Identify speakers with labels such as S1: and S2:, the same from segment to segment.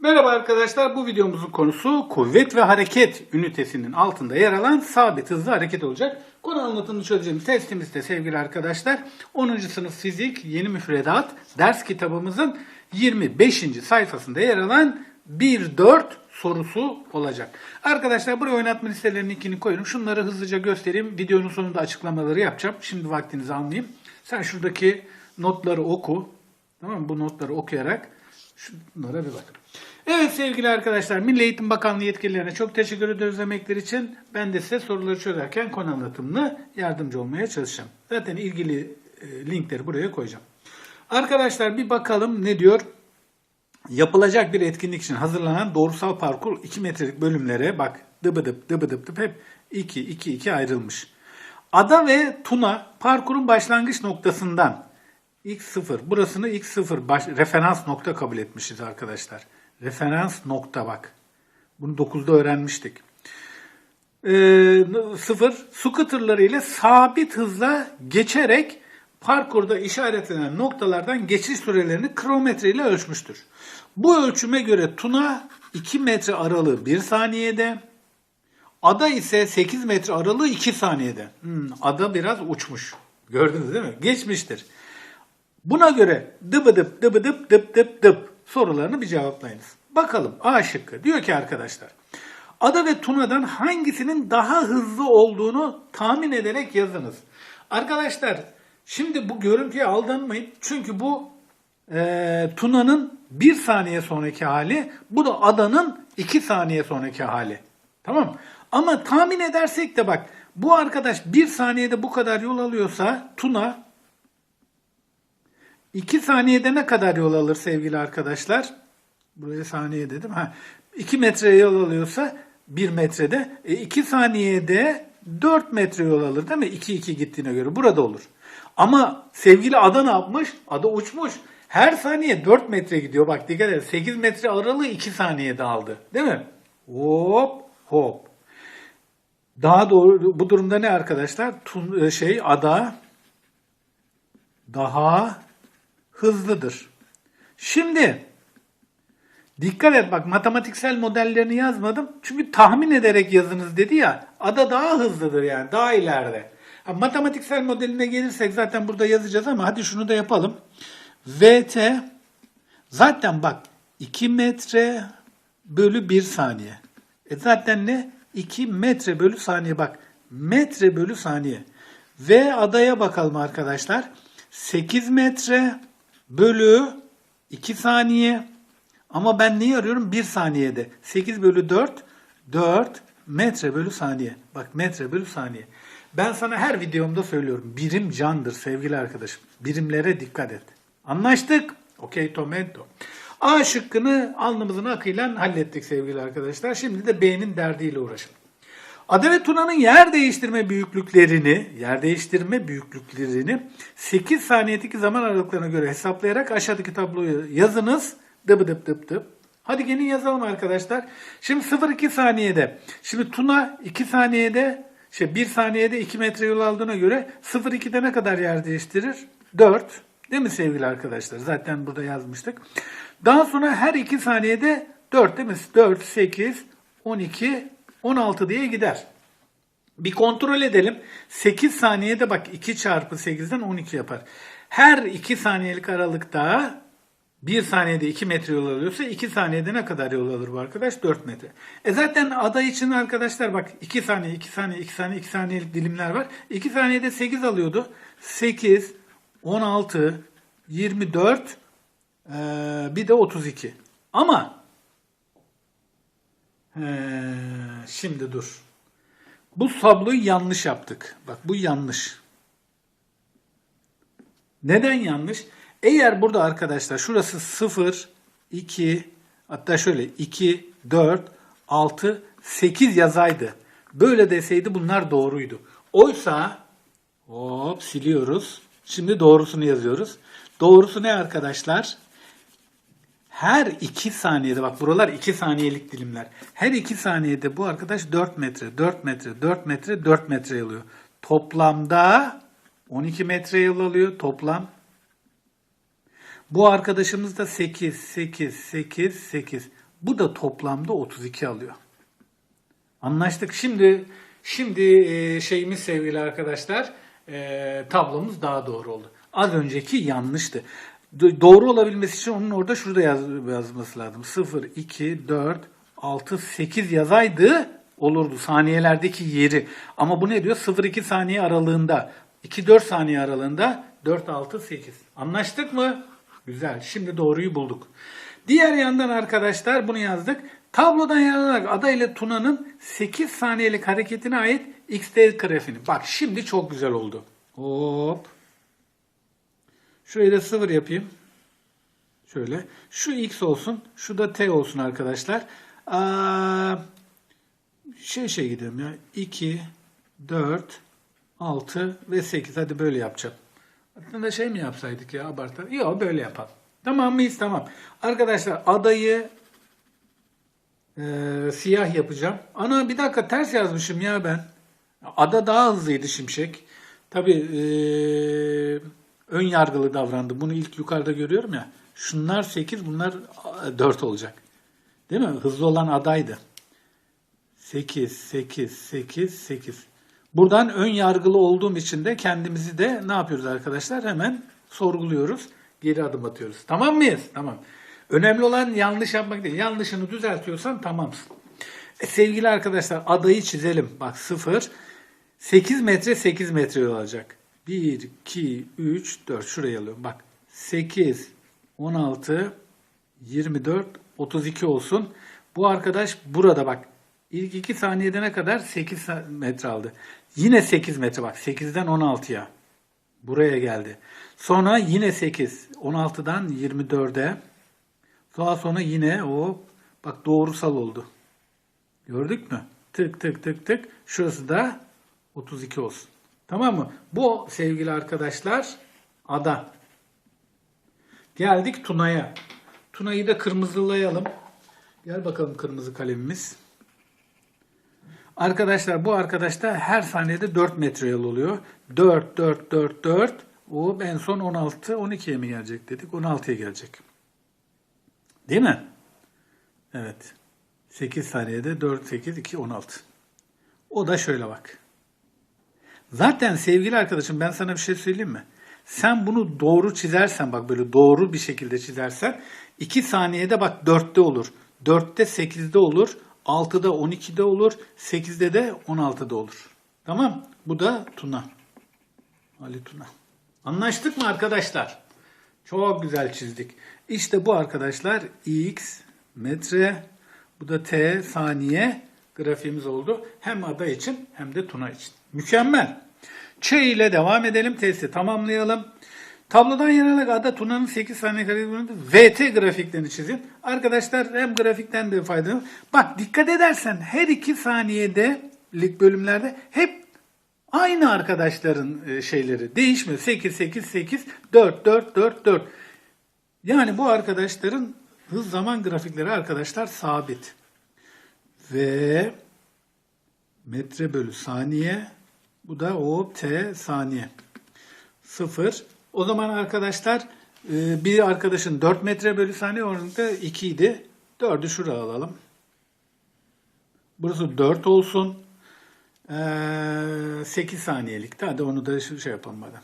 S1: Merhaba arkadaşlar, bu videomuzun konusu kuvvet ve hareket ünitesinin altında yer alan sabit hızlı hareket olacak. Konu anlatımını çözeceğimiz testimizde sevgili arkadaşlar 10. sınıf fizik yeni müfredat ders kitabımızın 25. sayfasında yer alan 1-4 sorusu olacak. Arkadaşlar buraya oynatma listelerinin linkini koyuyorum. Şunları hızlıca göstereyim. Videonun sonunda açıklamaları yapacağım. Şimdi vaktinizi almayayım. Sen şuradaki notları oku. Tamam mı? Bu notları okuyarak şunlara bir bakın. Evet sevgili arkadaşlar, Milli Eğitim Bakanlığı yetkililerine çok teşekkür ediyoruz emekleri için. Ben de size soruları çözerken konu anlatımına yardımcı olmaya çalışacağım. Zaten ilgili e, linkleri buraya koyacağım. Arkadaşlar bir bakalım ne diyor? Yapılacak bir etkinlik için hazırlanan doğrusal parkur 2 metrelik bölümlere bak dıbıdıp dıbıdıp dıp hep 2 2 2 ayrılmış. Ada ve Tuna parkurun başlangıç noktasından x0 burasını x0 baş, referans nokta kabul etmişiz arkadaşlar. Referans nokta bak. Bunu 9'da öğrenmiştik. Ee, sıfır su kıtırları ile sabit hızla geçerek parkurda işaretlenen noktalardan geçiş sürelerini kronometre ile ölçmüştür. Bu ölçüme göre Tuna 2 metre aralığı 1 saniyede, Ada ise 8 metre aralığı 2 saniyede. Hmm, ada biraz uçmuş. Gördünüz değil mi? Geçmiştir. Buna göre dıbıdıp dıbıdıp dıp dıp dıp sorularını bir cevaplayınız. Bakalım A şıkkı. Diyor ki arkadaşlar. Ada ve Tuna'dan hangisinin daha hızlı olduğunu tahmin ederek yazınız. Arkadaşlar şimdi bu görüntüye aldanmayın. Çünkü bu e, Tuna'nın 1 saniye sonraki hali. Bu da Ada'nın 2 saniye sonraki hali. Tamam? Ama tahmin edersek de bak bu arkadaş 1 saniyede bu kadar yol alıyorsa Tuna 2 saniyede ne kadar yol alır sevgili arkadaşlar? Buraya saniye dedim. Ha, 2 metre yol alıyorsa 1 metrede. E 2 saniyede 4 metre yol alır değil mi? 2-2 gittiğine göre. Burada olur. Ama sevgili ada ne yapmış? Ada uçmuş. Her saniye 4 metre gidiyor. Bak dikkat edin. 8 metre aralığı 2 saniyede aldı. Değil mi? Hop hop. Daha doğru bu durumda ne arkadaşlar? Tun, şey ada daha hızlıdır. Şimdi dikkat et bak matematiksel modellerini yazmadım. Çünkü tahmin ederek yazınız dedi ya. Ada daha hızlıdır yani daha ileride. Ha, matematiksel modeline gelirsek zaten burada yazacağız ama hadi şunu da yapalım. VT zaten bak 2 metre bölü 1 saniye. E zaten ne? 2 metre bölü saniye bak. Metre bölü saniye. V adaya bakalım arkadaşlar. 8 metre bölü 2 saniye. Ama ben neyi arıyorum? 1 saniyede. 8 bölü 4, 4 metre bölü saniye. Bak metre bölü saniye. Ben sana her videomda söylüyorum. Birim candır sevgili arkadaşım. Birimlere dikkat et. Anlaştık? Okey Tomento. A şıkkını alnımızın akıyla hallettik sevgili arkadaşlar. Şimdi de B'nin derdiyle uğraşalım. Ada ve Tuna'nın yer değiştirme büyüklüklerini, yer değiştirme büyüklüklerini 8 saniyedeki zaman aralıklarına göre hesaplayarak aşağıdaki tabloyu yazınız. Dıp dıp dıp dıp. Hadi gelin yazalım arkadaşlar. Şimdi 0-2 saniyede. Şimdi Tuna 2 saniyede, şey 1 saniyede 2 metre yol aldığına göre 0-2'de ne kadar yer değiştirir? 4. Değil mi sevgili arkadaşlar? Zaten burada yazmıştık. Daha sonra her 2 saniyede 4 değil mi? 4, 8, 12, 16 diye gider. Bir kontrol edelim. 8 saniyede bak 2 çarpı 8'den 12 yapar. Her 2 saniyelik aralıkta 1 saniyede 2 metre yol alıyorsa 2 saniyede ne kadar yol alır bu arkadaş? 4 metre. E zaten ada için arkadaşlar bak 2 saniye, 2 saniye, 2 saniye, 2 saniyelik dilimler var. 2 saniyede 8 alıyordu. 8, 16, 24, ee, bir de 32. Ama ee, şimdi dur. Bu tabloyu yanlış yaptık. Bak bu yanlış. Neden yanlış? Eğer burada arkadaşlar şurası 0, 2, hatta şöyle 2, 4, 6, 8 yazaydı. Böyle deseydi bunlar doğruydu. Oysa hop siliyoruz. Şimdi doğrusunu yazıyoruz. Doğrusu ne arkadaşlar? Her 2 saniyede bak buralar 2 saniyelik dilimler. Her 2 saniyede bu arkadaş 4 metre, 4 metre, 4 metre, 4 metre alıyor. Toplamda 12 metre yol alıyor toplam. Bu arkadaşımız da 8, 8, 8, 8. Bu da toplamda 32 alıyor. Anlaştık. Şimdi şimdi e, şeyimiz sevgili arkadaşlar e, tablomuz daha doğru oldu. Az önceki yanlıştı. Do- Doğru olabilmesi için onun orada şurada yaz, yazması lazım. 0, 2, 4, 6, 8 yazaydı olurdu saniyelerdeki yeri. Ama bu ne diyor? 0-2 saniye aralığında. 2-4 saniye aralığında 4-6, 8. Anlaştık mı? Güzel. Şimdi doğruyu bulduk. Diğer yandan arkadaşlar bunu yazdık. Tablodan yararlanarak Ada ile Tuna'nın 8 saniyelik hareketine ait XT grafiğini. Bak şimdi çok güzel oldu. Hop. Şurayı da 0 yapayım. Şöyle. Şu X olsun. Şu da T olsun arkadaşlar. Aa, şey şey gidelim ya. 2, 4, 6 ve 8. Hadi böyle yapacağım. Aslında şey mi yapsaydık ya abartar? Yok böyle yapalım. Tamam mıyız? Tamam. Arkadaşlar adayı e, siyah yapacağım. Ana bir dakika ters yazmışım ya ben. Ada daha hızlıydı Şimşek. Tabii e, ön yargılı davrandı. Bunu ilk yukarıda görüyorum ya. Şunlar 8 bunlar 4 olacak. Değil mi? Hızlı olan adaydı. 8, 8, 8, 8. Buradan ön yargılı olduğum için de kendimizi de ne yapıyoruz arkadaşlar? Hemen sorguluyoruz. Geri adım atıyoruz. Tamam mıyız? Tamam. Önemli olan yanlış yapmak değil. Yanlışını düzeltiyorsan tamamsın. E, sevgili arkadaşlar adayı çizelim. Bak 0. 8 metre 8 metre olacak. 1, 2, 3, 4. Şuraya alıyorum. Bak 8, 16, 24, 32 olsun. Bu arkadaş burada bak. İlk 2 saniyede ne kadar? 8 metre aldı. Yine 8 metre bak. 8'den 16'ya. Buraya geldi. Sonra yine 8. 16'dan 24'e. Daha sonra yine o bak doğrusal oldu. Gördük mü? Tık tık tık tık. Şurası da 32 olsun. Tamam mı? Bu sevgili arkadaşlar ada. Geldik Tuna'ya. Tuna'yı da kırmızılayalım. Gel bakalım kırmızı kalemimiz. Arkadaşlar bu arkadaşta her saniyede 4 metre yol oluyor. 4, 4, 4, 4. O en son 16, 12'ye mi gelecek dedik? 16'ya gelecek. Değil mi? Evet. 8 saniyede 4, 8, 2, 16. O da şöyle bak. Zaten sevgili arkadaşım ben sana bir şey söyleyeyim mi? Sen bunu doğru çizersen bak böyle doğru bir şekilde çizersen 2 saniyede bak 4'te olur. 4'te 8'de olur. 6'da 12'de olur. 8'de de 16'da olur. Tamam. Bu da Tuna. Ali Tuna. Anlaştık mı arkadaşlar? Çok güzel çizdik. İşte bu arkadaşlar x metre bu da t saniye grafiğimiz oldu. Hem ada için hem de Tuna için. Mükemmel. Ç ile devam edelim. Testi tamamlayalım. Tablodan yararlanarak ada Tuna'nın 8 saniye karelerinde VT grafiklerini çizin. Arkadaşlar hem grafikten de faydalı. Bak dikkat edersen her 2 saniyede lik bölümlerde hep aynı arkadaşların e, şeyleri değişmiyor. 8 8 8 4 4 4 4. Yani bu arkadaşların hız zaman grafikleri arkadaşlar sabit. Ve metre bölü saniye bu da o t saniye. 0. O zaman arkadaşlar e, bir arkadaşın 4 metre bölü saniye orada 2 idi. 4'ü şuraya alalım. Burası 4 olsun. Ee, 8 saniyelikti. Hadi onu da şey yapalım hadi.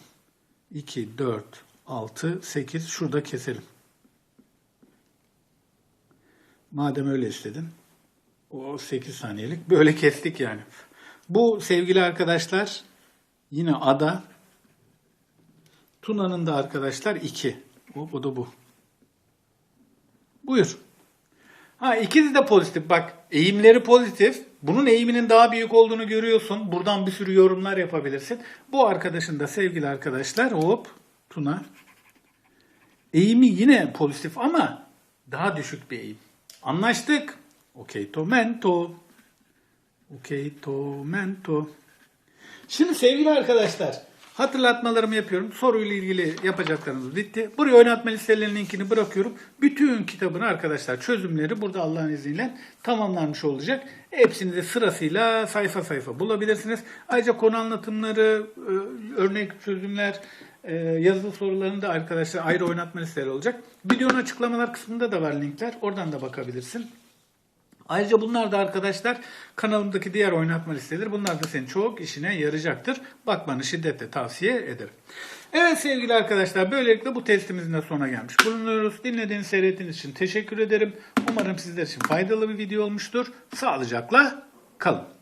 S1: 2, 4, 6, 8. Şurada keselim. Madem öyle istedin. O 8 saniyelik. Böyle kestik yani. Bu sevgili arkadaşlar yine ada. Tuna'nın da arkadaşlar 2. O, o da bu. Buyur. Ha ikisi de pozitif. Bak eğimleri pozitif. Bunun eğiminin daha büyük olduğunu görüyorsun. Buradan bir sürü yorumlar yapabilirsin. Bu arkadaşın da sevgili arkadaşlar hop Tuna. Eğimi yine pozitif ama daha düşük bir eğim. Anlaştık. Okey tomento. Okey tomento. Şimdi sevgili arkadaşlar hatırlatmalarımı yapıyorum. Soruyla ilgili yapacaklarımız bitti. Buraya oynatma listelerinin linkini bırakıyorum. Bütün kitabını arkadaşlar çözümleri burada Allah'ın izniyle tamamlanmış olacak. Hepsini de sırasıyla sayfa sayfa bulabilirsiniz. Ayrıca konu anlatımları, e, örnek çözümler, e, yazılı sorularını da arkadaşlar ayrı oynatma listeleri olacak. Videonun açıklamalar kısmında da var linkler. Oradan da bakabilirsin. Ayrıca bunlar da arkadaşlar kanalımdaki diğer oynatma listeleri. Bunlar da senin çok işine yarayacaktır. Bakmanı şiddetle tavsiye ederim. Evet sevgili arkadaşlar böylelikle bu testimizin de sonuna gelmiş bulunuyoruz. Dinlediğiniz, seyrettiğiniz için teşekkür ederim. Umarım sizler için faydalı bir video olmuştur. Sağlıcakla kalın.